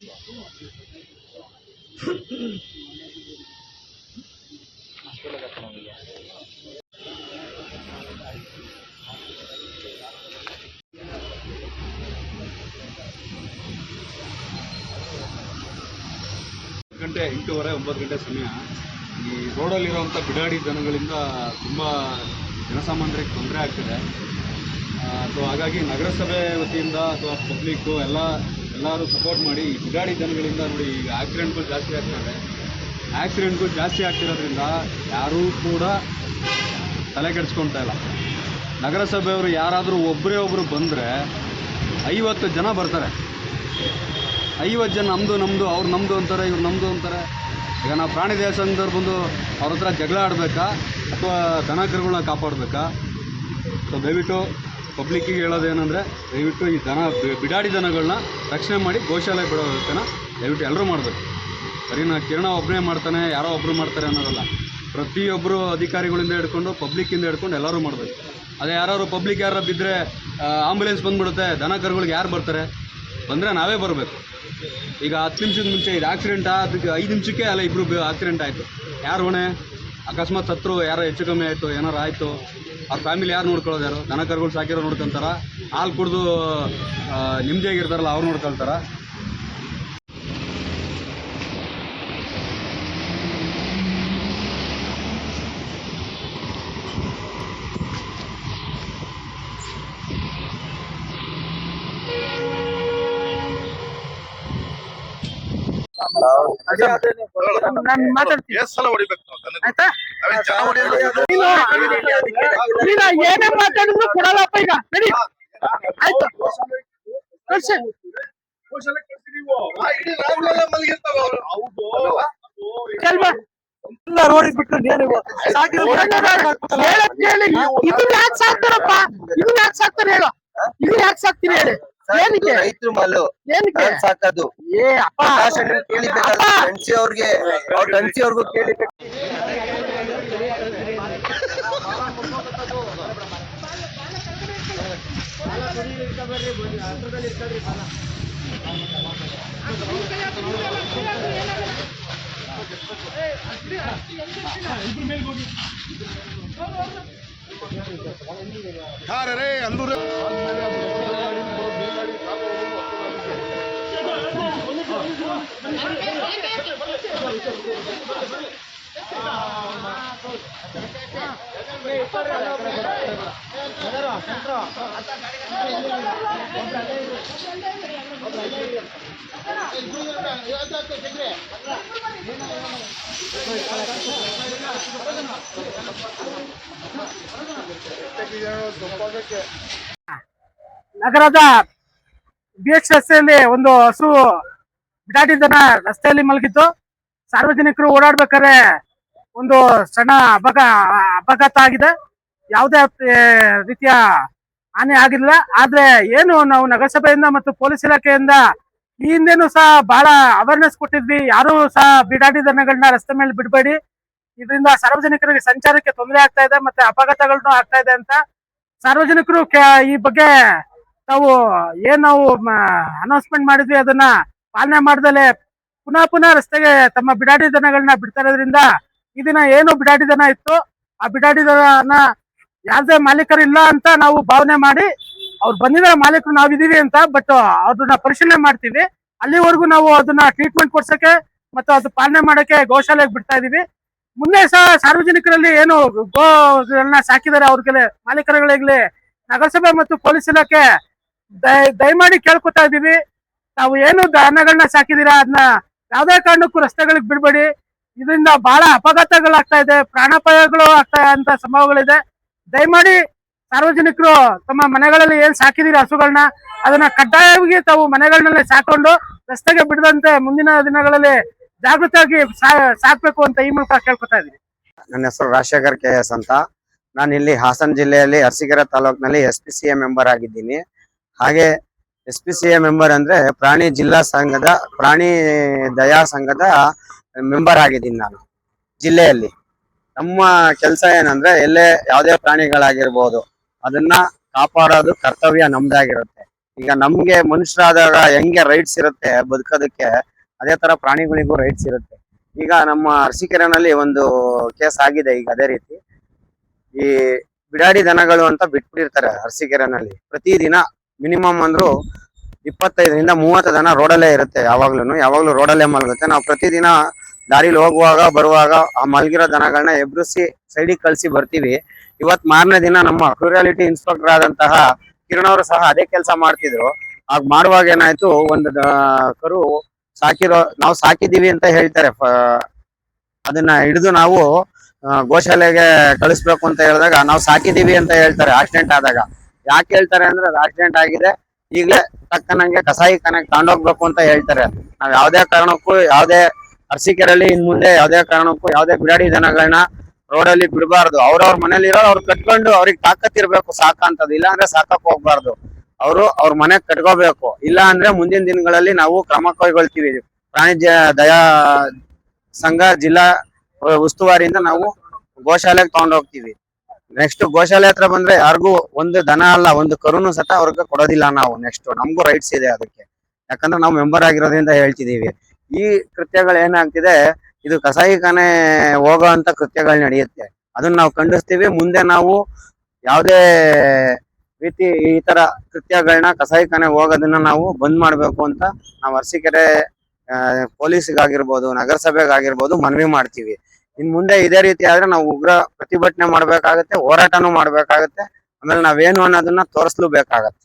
ಗಂಟೆ, ಎಂಟೂವರೆ, ಒಂಬತ್ತು ಗಂಟೆ ಸಮಯ. ಈ ರೋಡಲ್ಲಿರುವಂಥ ಬಿಡಾಡಿ ಜನಗಳಿಂದ ತುಂಬ ಜನಸಾಮಾನ್ಯರಿಗೆ ತೊಂದರೆ ಆಗ್ತಿದೆ. ಸೊ ಹಾಗಾಗಿ ನಗರಸಭೆ ವತಿಯಿಂದ ಅಥವಾ ಪಬ್ಲಿಕ್ಕು ಎಲ್ಲ ಎಲ್ಲರೂ ಸಪೋರ್ಟ್ ಮಾಡಿ ಬಿಡಾಡಿ ಜನಗಳಿಂದ ನೋಡಿ, ಈಗ ಆಕ್ಸಿಡೆಂಟ್ಗಳು ಜಾಸ್ತಿ ಆಗ್ತವೆ ಆಕ್ಸಿಡೆಂಟ್ಗಳು ಜಾಸ್ತಿ ಆಗ್ತಿರೋದ್ರಿಂದ ಯಾರೂ ಕೂಡ ತಲೆ ಕೆಡಿಸ್ಕೊಳ್ತಾ ಇಲ್ಲ. ನಗರಸಭೆಯವರು ಯಾರಾದರೂ ಒಬ್ಬರೇ ಒಬ್ಬರು ಬಂದರೆ ಐವತ್ತು ಜನ ಬರ್ತಾರೆ. ಐವತ್ತು ಜನ ನಮ್ಮದು ನಮ್ಮದು ಅವ್ರು ನಮ್ಮದು ಅಂತಾರೆ, ಇವ್ರು ನಮ್ಮದು ಅಂತಾರೆ. ಈಗ ನಾವು ಪ್ರಾಣಿ ದೇವಸ್ಥಾನದವ್ರು ಬಂದು ಅವ್ರ ಹತ್ರ ಜಗಳ ಆಡಬೇಕಾ? ಅಥವಾ ದನ ಕರುಗಳನ್ನ ಕಾಪಾಡಬೇಕಾ? ಸೊ ದಯವಿಟ್ಟು ಪಬ್ಲಿಕ್ಕಿಗೆ ಹೇಳೋದೇನೆಂದರೆ, ದಯವಿಟ್ಟು ಈ ದನ ಬಿಡಾಡಿ ದನಗಳನ್ನ ರಕ್ಷಣೆ ಮಾಡಿ ಗೋಶಾಲೆ ಬಿಡೋ ದಯವಿಟ್ಟು ಎಲ್ಲರೂ ಮಾಡಬೇಕು. ಬರೀ ಕಿರಣ ಒಬ್ಬನೇ ಮಾಡ್ತಾನೆ, ಯಾರೋ ಒಬ್ಬರು ಮಾಡ್ತಾರೆ ಅನ್ನೋದಲ್ಲ. ಪ್ರತಿಯೊಬ್ಬರು ಅಧಿಕಾರಿಗಳಿಂದ ಹಿಡ್ಕೊಂಡು ಪಬ್ಲಿಕ್ಕಿಂದ ಹಿಡ್ಕೊಂಡು ಎಲ್ಲರೂ ಮಾಡಬೇಕು. ಅದೇ ಯಾರು ಪಬ್ಲಿಕ್ ಯಾರು ಬಿದ್ದರೆ ಆಂಬುಲೆನ್ಸ್ ಬಂದುಬಿಡುತ್ತೆ, ದನ ಕರುಗಳಿಗೆ ಯಾರು ಬರ್ತಾರೆ? ಬಂದರೆ ನಾವೇ ಬರಬೇಕು. ಈಗ ಹತ್ತು ನಿಮಿಷದ ಮುಂಚೆ ಇದು ಆಕ್ಸಿಡೆಂಟ್ ಅದಕ್ಕೆ ಐದು ನಿಮಿಷಕ್ಕೆ ಅಲ್ಲ ಇಬ್ಬರು ಆಕ್ಸಿಡೆಂಟ್ ಆಯಿತು. ಯಾರು ಹೊಣೆ? ಅಕಸ್ಮಾತ್ ಸತ್ರು ಯಾರೋ ಹೆಚ್ಚು ಕಮ್ಮಿ ಆಯಿತು, ಏನಾರು ಆಯಿತು? ಅವ್ರ ಫ್ಯಾಮಿಲಿ ಯಾರು ನೋಡ್ಕೊಳ್ಳೋದು ಯಾರು? ದನ ಕರುಗಳು ಸಾಕಿರೋ ನೋಡ್ಕೊಂತಾರ? ಹಾಲು ಕುಡಿದು ನೆಮ್ಮದಿಯಾಗಿರ್ತಾರಲ್ಲ ಅವ್ರು ನೋಡ್ಕೊಳ್ತಾರ? ನಾನು ಮಾತಾಡ್ತೀನಿ. ಎಷ್ಟ್ ಸಲ ಹೊಡಿಬೇಕು? ಆಯ್ತಾ? ನೀನು ಏನೇ ಮಾತಾಡಿದ್ರು ಕೊಡಲ್ಲಪ್ಪ ಈಗ. ನಡಿ. ಆಯ್ತು. ಕಳ್ಸಿ. ರೋಡಿಗೆ ಬಿಟ್ರೆ ನೀವು ಹೇಳಕ್ ಕೇಳಿ. ಇದು ಯಾಕೆ ಸಾಕ್ತಾರಪ್ಪ? ಇದು ಯಾಕೆ ಸಾಕ್ತಾರೆ ಹೇಳು. ಇದು ಯಾಕೆ ಸಾಕ್ತೀನಿ ಹೇಳಿ? ಏನಕ್ಕೆ? ರೈತರು ಮಲ್ಲು ಏನಕ್ಕೆ? ಸಾಕದು. ಏ ಅಪ್ಪ. ಟನ್ಸಿ ಅವ್ರಿಗೆ ಅವ್ರ ಅವ್ರಿಗೂ ಕೇಳಿಬೇಕು. ಯಾರೇ ಅಂದೂರ ನಗರದ ಬಿ ಎಚ್ ರಸ್ತೆಯಲ್ಲಿ ಒಂದು ಹಸು ದನ ರಸ್ತೆಯಲ್ಲಿ ಮಲಗಿತ್ತು. ಸಾರ್ವಜನಿಕರು ಓಡಾಡ್ಬೇಕಾದ್ರೆ ಒಂದು ಸಣ್ಣ ಅಪಘ ಅಪಘಾತ ಆಗಿದೆ ಯಾವುದೇ ರೀತಿಯ ಹಾನಿ ಆಗಿಲ್ಲ. ಆದ್ರೆ ಏನು ನಾವು ನಗರಸಭೆಯಿಂದ ಮತ್ತು ಪೊಲೀಸ್ ಇಲಾಖೆಯಿಂದ ಈ ಹಿಂದೆನೂ ಸಹ ಬಹಳ ಅವೇರ್ನೆಸ್ ಕೊಟ್ಟಿದ್ವಿ. ಯಾರು ಸಹ ಬಿಡಾಡಿ ದನಗಳನ್ನ ರಸ್ತೆ ಮೇಲೆ ಬಿಡಬೇಡಿ. ಇದರಿಂದ ಸಾರ್ವಜನಿಕರಿಗೆ ಸಂಚಾರಕ್ಕೆ ತೊಂದರೆ ಆಗ್ತಾ ಇದೆ ಮತ್ತೆ ಅಪಘಾತಗಳನ್ನು ಆಗ್ತಾ ಇದೆ ಅಂತ ಸಾರ್ವಜನಿಕರು ಈ ಬಗ್ಗೆ ನಾವು ಏನ್ ನಾವು ಅನೌನ್ಸ್ಮೆಂಟ್ ಮಾಡಿದ್ವಿ. ಅದನ್ನ ಪಾಲನೆ ಮಾಡ್ದಲೆ ಪುನಃ ಪುನಃ ರಸ್ತೆಗೆ ತಮ್ಮ ಬಿಡಾಡಿ ದನಗಳನ್ನ ಬಿಡ್ತಾ ಇರೋದ್ರಿಂದ ಈ ದಿನ ಏನು ಬಿಡಾಡಿ ದನ ಇತ್ತು, ಆ ಬಿಡಾಡಿ ದನ ಯಾವ್ದೇ ಮಾಲೀಕರು ಇಲ್ಲ ಅಂತ ನಾವು ಭಾವನೆ ಮಾಡಿ, ಅವ್ರು ಬಂದಿರೋ ಮಾಲೀಕರು ನಾವಿದೀವಿ ಅಂತ ಬಟ್ ಅದನ್ನ ಪರಿಶೀಲನೆ ಮಾಡ್ತೀವಿ. ಅಲ್ಲಿವರೆಗೂ ನಾವು ಅದನ್ನ ಟ್ರೀಟ್ಮೆಂಟ್ ಕೊಡ್ಸಕ್ಕೆ ಮತ್ತು ಅದು ಪಾಲನೆ ಮಾಡಕ್ಕೆ ಗೋಶಾಲೆಗೆ ಬಿಡ್ತಾ ಇದೀವಿ ಮುಂದೆ ಸಹ ಸಾರ್ವಜನಿಕರಲ್ಲಿ ಏನು ಗೋಗಳನ್ನ ಸಾಕಿದ್ದಾರೆ ಅವ್ರಿಗೆ ಮಾಲೀಕರುಗಳಿಗೆ ನಗರಸಭೆ ಮತ್ತು ಪೊಲೀಸ್ ಇಲಾಖೆ, ದಯ- ದಯಮಾಡಿ ಕೇಳ್ಕೊತಾ ಇದೀವಿ ತಾವು ಏನು ದನಗಳನ್ನ ಸಾಕಿದೀರಾ ಅದನ್ನ ಯಾವುದೇ ಕಾರಣಕ್ಕೂ ರಸ್ತೆಗಳಿಗೆ ಬಿಡಬೇಡಿ. ಇದರಿಂದ ಬಹಳ ಅಪಘಾತಗಳಾಗ್ತಾ ಇದೆ, ಪ್ರಾಣಾಪಾಯಗಳು ಆಗ್ತಾ ಅಂತ ಸಂಭವಗಳಿದೆ. ದಯಮಾಡಿ ಸಾರ್ವಜನಿಕರು ತಮ್ಮ ಮನೆಗಳಲ್ಲಿ ಏನ್ ಸಾಕಿದೀರಿ ಹಸುಗಳನ್ನ ಅದನ್ನ ಕಡ್ಡಾಯವಾಗಿ ತಾವು ಮನೆಗಳನ್ನೇ ಸಾಕೊಂಡು ರಸ್ತೆಗೆ ಬಿಡದಂತೆ ಮುಂದಿನ ದಿನಗಳಲ್ಲಿ ಜಾಗೃತವಾಗಿ ಸಾಕ್ಬೇಕು ಅಂತ ಈ ಮೂಲಕ ಕೇಳ್ಕೊತಾ ಇದೀನಿ ನನ್ನ ಹೆಸರು ರಾಜಶೇಖರ್ ಕೆ ಎಸ್ ಅಂತ. ನಾನು ಇಲ್ಲಿ ಹಾಸನ ಜಿಲ್ಲೆಯಲ್ಲಿ ಅರಸೀಕೆರೆ ತಾಲೂಕಿನಲ್ಲಿ S P C A member ಆಗಿದ್ದೀನಿ. ಹಾಗೆ S P C A member ಅಂದ್ರೆ ಪ್ರಾಣಿ ಜಿಲ್ಲಾ ಸಂಘದ, ಪ್ರಾಣಿ ದಯಾ ಸಂಘದ ಮೆಂಬರ್ ಆಗಿದ್ದೀನಿ ನಾನು, ಜಿಲ್ಲೆಯಲ್ಲಿ. ನಮ್ಮ ಕೆಲಸ ಏನಂದ್ರೆ ಎಲ್ಲೇ ಯಾವುದೇ ಪ್ರಾಣಿಗಳಾಗಿರ್ಬೋದು, ಅದನ್ನ ಕಾಪಾಡೋದು ಕರ್ತವ್ಯ ನಮ್ದಾಗಿರುತ್ತೆ. ಈಗ ನಮ್ಗೆ ಮನುಷ್ಯರಾದಾಗ ಹೆಂಗೆ ರೈಟ್ಸ್ ಇರುತ್ತೆ ಬದುಕೋದಕ್ಕೆ, ಅದೇ ತರ ಪ್ರಾಣಿಗಳಿಗೂ ರೈಟ್ಸ್ ಇರುತ್ತೆ. ಈಗ ನಮ್ಮ ಅರಸೀಕೆರೆನಲ್ಲಿ ಒಂದು ಕೇಸ್ ಆಗಿದೆ ಈಗ ಅದೇ ರೀತಿ. ಈ ಬಿಡಾಡಿ ದನಗಳು ಅಂತ ಬಿಟ್ಬಿಟ್ಟಿರ್ತಾರೆ ಅರಸೀಕೆರೆನಲ್ಲಿ. ಪ್ರತಿದಿನ ಮಿನಿಮಮ್ ಅಂದ್ರು ಇಪ್ಪತ್ತೈದರಿಂದ ಮೂವತ್ತು ದನ ರೋಡಲ್ಲೇ ಇರುತ್ತೆ ಯಾವಾಗ್ಲೂ ಯಾವಾಗ್ಲೂ ರೋಡಲ್ಲೇ ಮಲಗುತ್ತೆ. ನಾವು ಪ್ರತಿದಿನ ದಾರಿಲಿ ಹೋಗುವಾಗ, ಬರುವಾಗ ಆ ಮಲಗಿರೋ ದನಗಳನ್ನ ಎಬ್ರಿಸಿ ಸೈಡಿಗೆ ಕಳ್ಸಿ ಬರ್ತೀವಿ. ಇವತ್ ಮಾರನೇ ದಿನ ನಮ್ಮ ಕ್ಯೂರಿಯಾಲಿಟಿ ಇನ್ಸ್ಪೆಕ್ಟರ್ ಆದಂತಹ ಕಿರಣ್ ಅವರು ಸಹ ಅದೇ ಕೆಲಸ ಮಾಡ್ತಿದ್ರು. ಆಗ ಮಾಡುವಾಗ ಏನಾಯ್ತು, ಒಂದು ಕರು ಸಾಕಿರೋ, ನಾವು ಸಾಕಿದೀವಿ ಅಂತ ಹೇಳ್ತಾರೆ. ಅದನ್ನ ಹಿಡಿದು ನಾವು ಗೋಶಾಲೆಗೆ ಕಳಿಸ್ಬೇಕು ಅಂತ ಹೇಳಿದಾಗ, ನಾವು ಸಾಕಿದೀವಿ ಅಂತ ಹೇಳ್ತಾರೆ ಆಕ್ಸಿಡೆಂಟ್ ಆದಾಗ. ಯಾಕೆ ಹೇಳ್ತಾರೆ ಅಂದ್ರೆ, ಅದು ಆಕ್ಸಿಡೆಂಟ್ ಆಗಿದೆ. ಈಗಲೇ ತಕ್ಕನಂಗೆ ಕಸಾಯಿ ಕನೆಗೆ ತಗೊಂಡೋಗ್ಬೇಕು ಅಂತ ಹೇಳ್ತಾರೆ. ನಾವ್ ಯಾವ್ದೇ ಕಾರಣಕ್ಕೂ, ಯಾವ್ದೇ ಅರಸೀಕೆರೆಯಲ್ಲಿ ಇನ್ ಮುಂದೆ ಯಾವ್ದೇ ಕಾರಣಕ್ಕೂ ಯಾವ್ದೇ ಬಿಡಾಡಿ ಜನಗಳನ್ನ ರೋಡ್ ಅಲ್ಲಿ ಬಿಡಬಾರ್ದು. ಅವ್ರವ್ರ ಮನೇಲಿ ಇರೋ ಅವ್ರು ಕಟ್ಕೊಂಡು ಅವ್ರಿಗೆ ತಾಕತ್ತಿರ್ಬೇಕು ಸಾಕಂತದ್ದು. ಇಲ್ಲ ಅಂದ್ರೆ ಸಾಕಕ್ ಹೋಗ್ಬಾರ್ದು. ಅವರು ಅವ್ರ ಮನೆ ಕಟ್ಕೋಬೇಕು. ಇಲ್ಲ ಅಂದ್ರೆ ಮುಂದಿನ ದಿನಗಳಲ್ಲಿ ನಾವು ಕ್ರಮ ಕೈಗೊಳ್ತೀವಿ. ಪ್ರಾಣಿ ದಯಾ ಸಂಘ ಜಿಲ್ಲಾ ಉಸ್ತುವಾರಿಯಿಂದ ನಾವು ಗೋಶಾಲೆಗೆ ತಗೊಂಡೋಗ್ತೀವಿ ನೆಕ್ಸ್ಟ್ ಗೋಶಾಲೆ ಹತ್ರ ಬಂದ್ರೆ ಯಾರಿಗೂ ಒಂದು ದನ ಅಲ್ಲ, ಒಂದು ಕರುನು ಸತ ಅವ್ರಿಗೆ ಕೊಡೋದಿಲ್ಲ ನಾವು. ನೆಕ್ಸ್ಟ್ ನಮಗೂ ರೈಟ್ಸ್ ಇದೆ ಅದಕ್ಕೆ. ಯಾಕಂದ್ರೆ ನಾವು ಮೆಂಬರ್ ಆಗಿರೋದ್ರಿಂದ ಹೇಳ್ತಿದೀವಿ ಈ ಕೃತ್ಯಗಳು ಏನಾಗ್ತಿದೆ, ಇದು ಕಸಾಯಿಖಾನೆ ಹೋಗೋ ಅಂತ ಕೃತ್ಯಗಳು ನಡೆಯುತ್ತೆ. ಅದನ್ನ ನಾವು ಖಂಡಿಸ್ತೀವಿ. ಮುಂದೆ ನಾವು ಯಾವುದೇ ರೀತಿ ಈ ತರ ಕೃತ್ಯಗಳನ್ನ ಕಸಾಯಿಖಾನೆ ಹೋಗೋದನ್ನ ನಾವು ಬಂದ್ ಮಾಡ್ಬೇಕು ಅಂತ ನಾವು ಅರಸೀಕೆರೆ ಪೊಲೀಸ್ಗಾಗಿರ್ಬೋದು, ನಗರಸಭೆಗಾಗಿರ್ಬೋದು ಮನವಿ ಮಾಡ್ತೀವಿ. ಇನ್ ಮುಂದೆ ಇದೇ ರೀತಿ ಆದ್ರೆ ನಾವು ಉಗ್ರ ಪ್ರತಿಭಟನೆ ಮಾಡ್ಬೇಕಾಗತ್ತೆ, ಹೋರಾಟನೂ ಮಾಡ್ಬೇಕಾಗತ್ತೆ. ಆಮೇಲೆ ನಾವೇನು ಅನ್ನೋದನ್ನ ತೋರಿಸ್ಲೂ ಬೇಕಾಗತ್ತೆ.